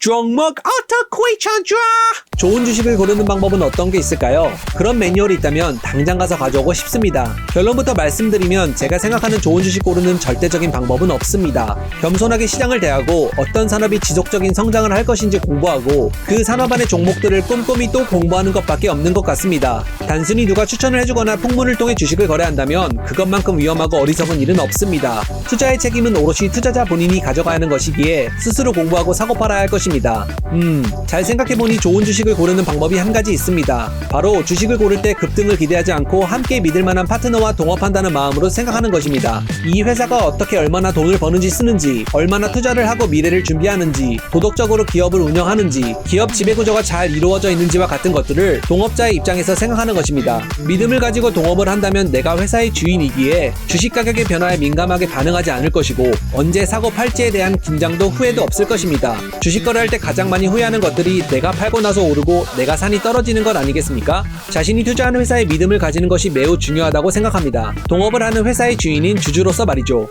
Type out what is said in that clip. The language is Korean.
종목 어떻게 찾아? 좋은 주식을 고르는 방법은 어떤 게 있을까요? 그런 매뉴얼이 있다면 당장 가서 가져오고 싶습니다. 결론부터 말씀드리면 제가 생각하는 좋은 주식 고르는 절대적인 방법은 없습니다. 겸손하게 시장을 대하고 어떤 산업이 지속적인 성장을 할 것인지 공부하고 그 산업 안의 종목들을 꼼꼼히 또 공부하는 것밖에 없는 것 같습니다. 단순히 누가 추천을 해주거나 풍문을 통해 주식을 거래한다면 그것만큼 위험하고 어리석은 일은 없습니다. 투자의 책임은 오롯이 투자자 본인이 가져가야 하는 것이기에 스스로 공부하고 사고 팔아야 할 것입니다. 음, 잘 생각해보니 좋은 주식을 고르는 방법이 한 가지 있습니다. 바로 주식을 고를 때 급등을 기대하지 않고 함께 믿을 만한 파트너와 동업한다는 마음으로 생각하는 것입니다. 이 회사가 어떻게 얼마나 돈을 버는지 쓰는지, 얼마나 투자를 하고 미래를 준비하는지, 도덕적으로 기업을 운영하는지, 기업 지배구조가 잘 이루어져 있는지와 같은 것들을 동업자의 입장에서 생각하는 것입니다. 믿음을 가지고 동업을 한다면 내가 회사의 주인이기에 주식 가격의 변화에 민감하게 반응하지 않을 것이고 언제 사고 팔지에 대한 긴장도 후회도 없을 것입니다. 주식 거래할 때 가장 많이 후회하는 것들이 내가 팔고 나서 오르고 내가 산이 떨어지는 것 아니겠습니까? 자신이 투자하는 회사에 믿음을 가지는 것이 매우 중요하다고 생각합니다. 동업을 하는 회사의 주인인 주주로서 말이죠.